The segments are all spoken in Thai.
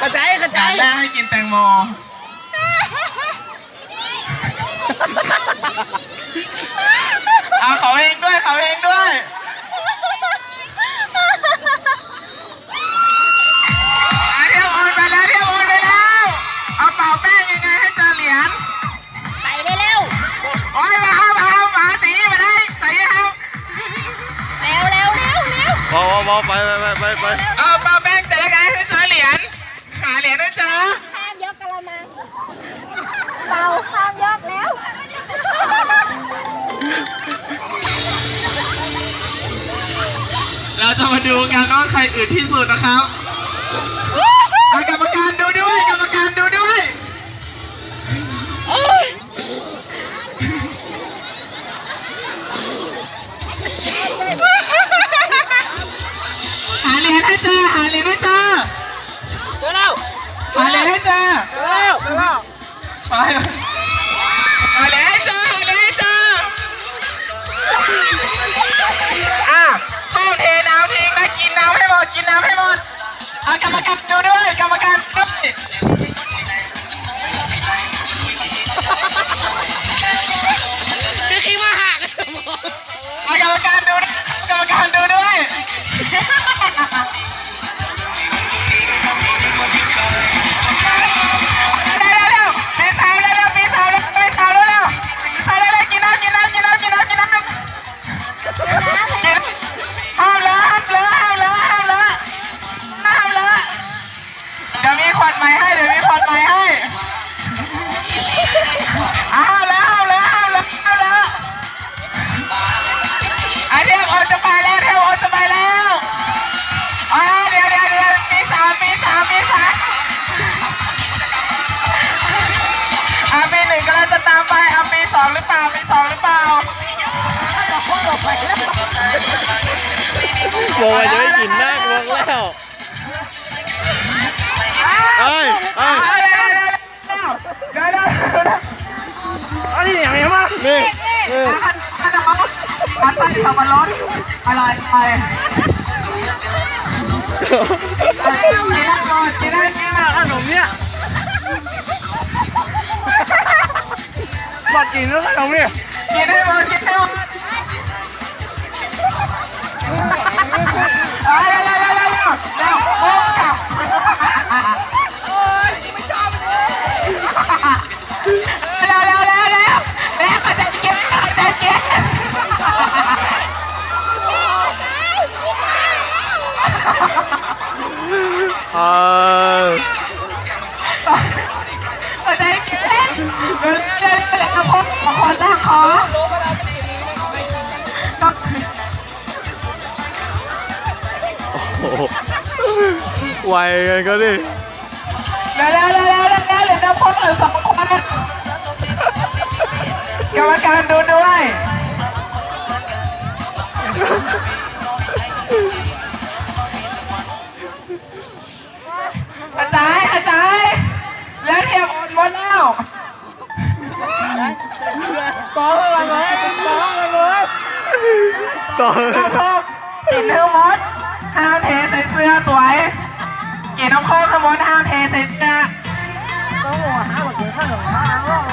กระจายกระด่าจานยแรกให้กินแตงโมเอาเขาเองด้วยเขาเองด้วย อพอพอไปไปไปไปเอาเป่าแป้งแต่ละไงให้เจอเหรียญ หาเหรียญให้เจอห้ามยกกระมังเบาห้ามยกแล้วเราจะมาดูกันว่าใครอึดที่สุดนะครับเอากรรมการดูด้วยกรรมการดู ให้เจอหาเหรียญให้เจอเจอแล้วหาเหรียญให้เจอเจอแล้วเจอแล้วไปหาเหรียญให้เจอหาเหรียญให้เจออะห้ามเทน้ำทิ้งนะกินน้ำให้หมดกินน้ำให้หมดเอากรรมการดูด้วยกรรมการด้วย หรือเปล่าปีสองหรือเปล่าบอกว่าจะไม่กินหน้ากวงแล้วเอ้ยเอ้ยอ่าเดี๋ยวเดี๋ยวเดี๋ยวเดี๋ยวเดี๋ยวเดี๋ยวเดี๋ยวอันนี้อย่างไรมานี่นี่อะอันนั้นเขาอันใส่สับปะรดอะไรไปกินได้ก่อนกินได้กินได้ขนมเนี่ย บัดกินแล้วขนมเนี่ยกินให้หมดกินให้หมดเอาเร็วเร็วเร็วเร็ว เร็วเร็วขอขอขอลากขอโอ้โหไวกันก็ดิเร็วเร็วเร็วเร็วเร็วเหลือน้ำพ่นเหลือสองคนกรรมการดูด้วย ต่อน้ำโคกกินทั้งหมดห้ามเทใส่เสื้อสวยกินน้ำโคกทั้งหมดห้ามเทใส่เสื้อต้องหัวหาหมดเลยข้างหลังข้างหลัง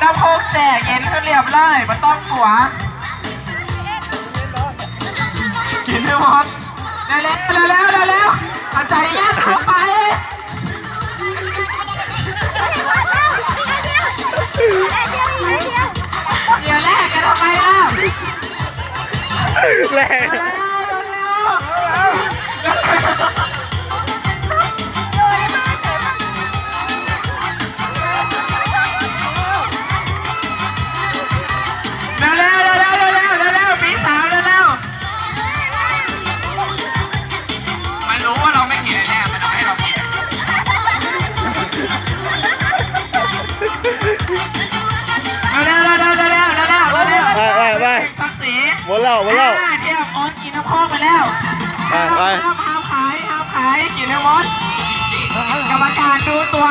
น้ำโคกแจกเย็นให้เรียบร้อยมันต้องกลัว กินทั้งหมดเร็วเร็วเร็วเร็วเร็วเร็วเอาใจเย็นเข้าไป แรง我唠，我唠。 ห้ามไปห้ามห้ามขายห้ามขายกินน้ำมดกรรมการดูตัว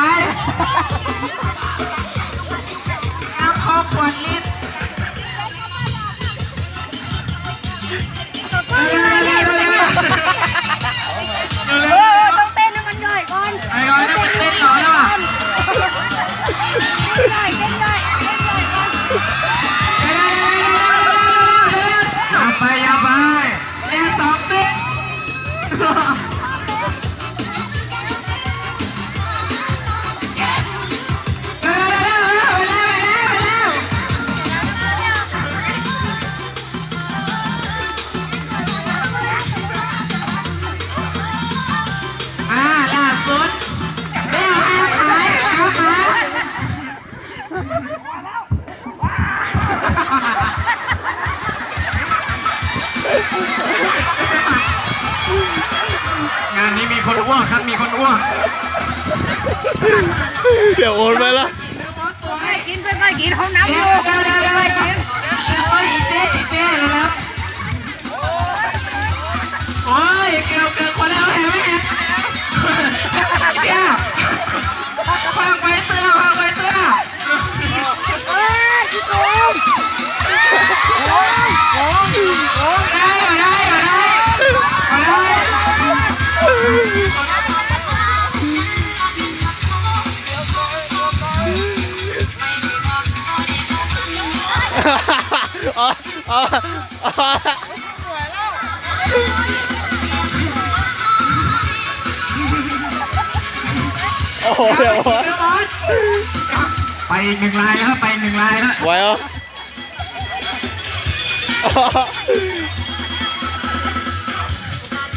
เดี๋ยวโอนไปละ อ๋ออ๋ออ๋อโอ้โหเดี๋ยวโอนไปอีกหนึ่งลายแล้วไปอีกหนึ่งลายแล้วไหวเหรอ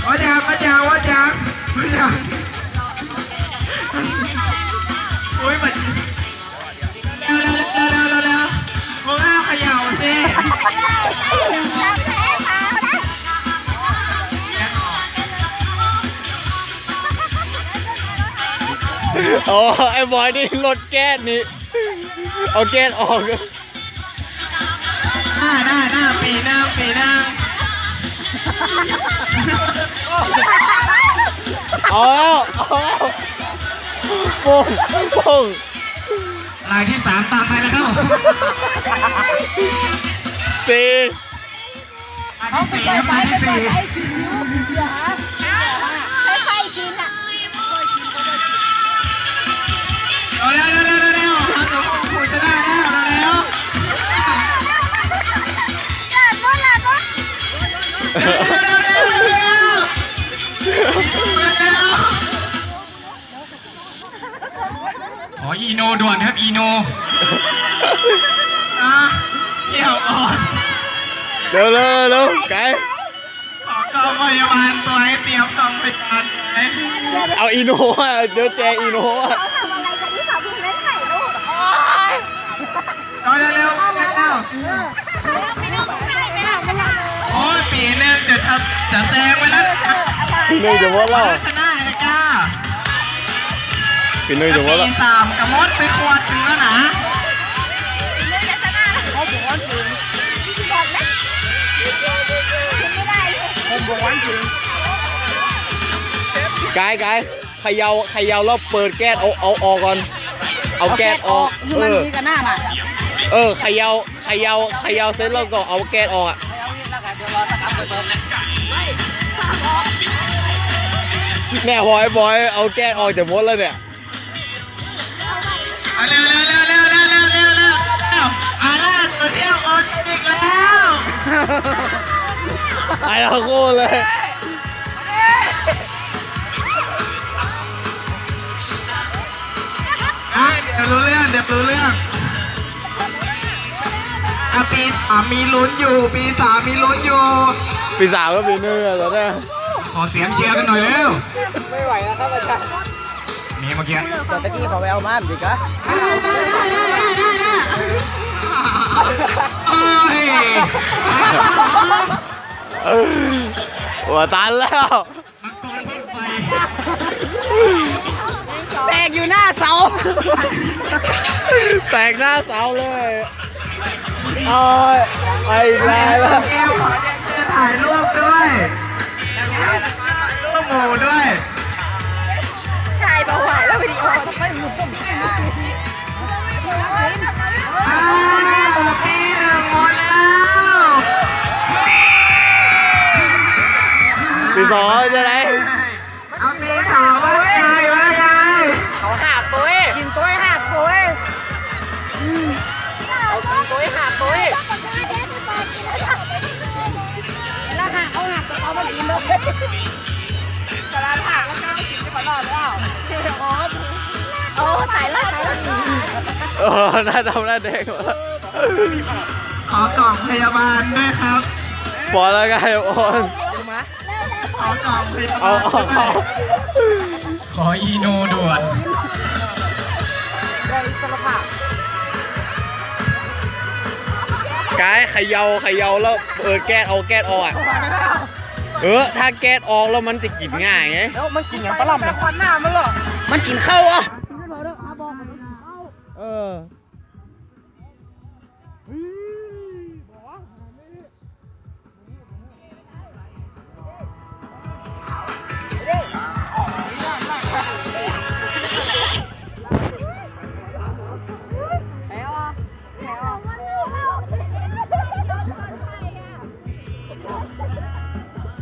ว่าจังว่าจังว่าจังว่าจังโอ้ยมัน ย่าสิรับแพ้มาได้โอ้ไอ้บอยนี่ลดแก๊สนี่ เอาแก๊สออก หน้าหน้าหน้าปีหน้าปีหน้าเอาแล้วเอาแล้วโป่งโป่ง ลายที่สามตามไปแล้วครับสี่ลายที่สี่ครับลายที่สี่ค่อยๆกินอะเอาเร็วเร็วเร็วเร็วเอาสมองผู้ชนะแล้วเร็วเกิดว่าละก็เร็วเร็วเร็วเร็ว ออีโนด่วนครับอีโนอะเดี่ยวอ่อน เร็วเร็วเร็วไกด์ขอกองพยาบาลตัวให้เตรียมกองพยาบาลไว้เอาอีโนอะเดี๋ยวแจกอีโนอะเขาทำอะไรกันที่เขาเพิ่งเล่นไข่ลูกเอาเร็วๆกันแล้วไม่ได้ไม่ได้ไม่ได้โอ้ยปีหนึงเดี๋ยวจะจะแซงไปแล้วปีหนึ่งจะหมดแล้วชนะไอ้ก้า ปีหนึ่งจะหมดแล้วปีสามกับมดไปขวดถึงแล้วนะไม่ได้ชนะเขาบอกว่าถึงบอลไหมไม่ได้เลยผมบอกวันถึงไกด์ไกด์เขย่าเขย่าแล้วเปิดแก๊สเอาเอาออกก่อน เอาแก๊สออกดูเอมันอ มีกันหน้ามาเออเขย่าเขย่าเขย่าเสร็จแล้วก็เอาแก๊สออกอะแน่บอยบอยเอาแก๊สออกจากมดแล้วเนี่ย เอาเร็วเร็วเร็วเร็วเร็วเร็วเร็วเร็วอ่าล่าสุดเที่ยวออนอีกแล้วไอ้เราโก้เลย อะเดี๋ยวรู้เรื่องเดี๋ยวรู้เรื่องอะปีสามมีลุ้นอยู่ปีสามมีลุ้นอยู่ ปีสามก็ปีหนึ่งอะตอนเนี้ยขอเสียงเชียร์กันหน่อยเร็ว ไม่ไหวแล้วครับอาจารย์ นี่เมื่อกี้ตอนตะกี้เขาไปเอามาดิกะเอ้ยหัวตันแล้วมังกรพ่นไฟแตกอยู่หน้าเสา แตกหน้าเสาเลยโอ้ยไปอีกแล้วเอวขอจะถ่ายรูปด้วยรูปหมูด้วย ปีสองจะไหนเอาปีสามว่าไงว่าไงเขาหักตัวกินตัวหักตัวเองเอากินตัวหักตัวแล้วหักเอาหักเอามากินเลยกระดานหักแล้วก็กินไปหมดแล้วโอ้ถ่ายแล้วถ่ายแล้วเออหน้าดำหน้าแดงหมดขอกล่องพยาบาลด้วยครับพอแล้วไงโอนขอ กล่องพยาเอาบาลเอาด้วเอายขออีโนด่วนกายเขย่าเขย่าแล้วเปิดแก๊สเอาแก๊สออกอะเออถ้าแก๊สออกแล้วมันจะกินง่ายไงแล้วมันกินอย่างปลาล่ำเนี่ยควันหน้ามันเหรอมันกินข้าวอะ